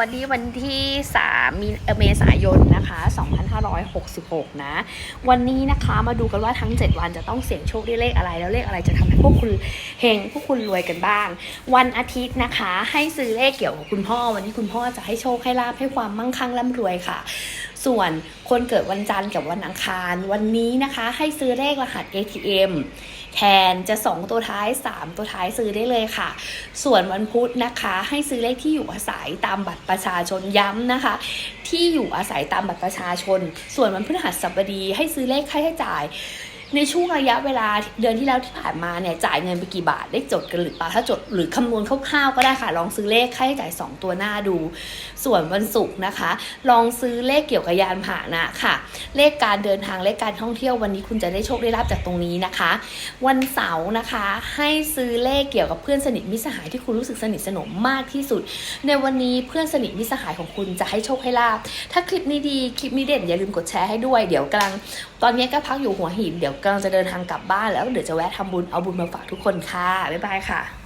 วันนี้วันที่3มีเมษายนนะคะ 2566 นะ วันนี้นะคะมาดูกันว่าทั้ง 7 วันจะต้องเสี่ยงโชคด้วยเลขอะไร แล้วเลขอะไรจะทำให้พวกคุณเฮงพวกคุณรวยกันบ้าง วันอาทิตย์นะคะ ให้ซื้อเลขเกี่ยวกับคุณพ่อ วันนี้คุณพ่อจะให้โชคให้ลาภให้ความมั่งคั่งร่ำรวยค่ะ ส่วนคนเกิดวันจันทร์กับวันอังคาร วันนี้นะคะให้ซื้อเลขรหัส ATM แทนจะ 2 ตัวท้าย 3 ตัวท้ายซื้อได้เลยค่ะ ส่วนวันพุธนะคะ ให้ซื้อเลขที่อยู่อาศัยตามบัตรประชาชนย้ำนะคะ ที่อยู่อาศัยตามบัตรประชาชน ส่วนวันพฤหัสบดีให้ซื้อเลขค่าใช้จ่าย ในช่วงระยะเวลาเดือนที่แล้วที่ผ่านมาเนี่ยจ่ายเงินไปกี่บาทได้จดกันหรือเปล่าถ้าจดหรือคำนวณคร่าวๆก็ได้ค่ะ ลองซื้อเลขค่าใช้จ่าย 2 ตัวหน้าดู ส่วนวันศุกร์นะคะ ลองซื้อเลขเกี่ยวกับยานพาหนะค่ะ เลขการเดินทางเลขการท่องเที่ยววันนี้คุณจะได้โชคได้ลาบจากตรงนี้นะคะ วันเสาร์นะคะ ให้ซื้อเลขเกี่ยวกับเพื่อนสนิทมิตรสหายที่คุณรู้สึกสนิทสนมมากที่สุด ในวันนี้เพื่อนสนิทมิตรสหายของคุณจะให้โชคให้ลาบถ้าคลิปนี้ดีคลิปนี้เด่นอย่าลืมกดแชร์ให้ด้วยเดี๋ยวกำลังตอนนี้ก็พักอยู่หัวหินเดี๋ยวกำลังจะเดินทางกลับบ้านแล้วเดี๋ยวจะแวะทำบุญเอาบุญมาฝากทุกคนค่ะ บ๊ายบายค่ะ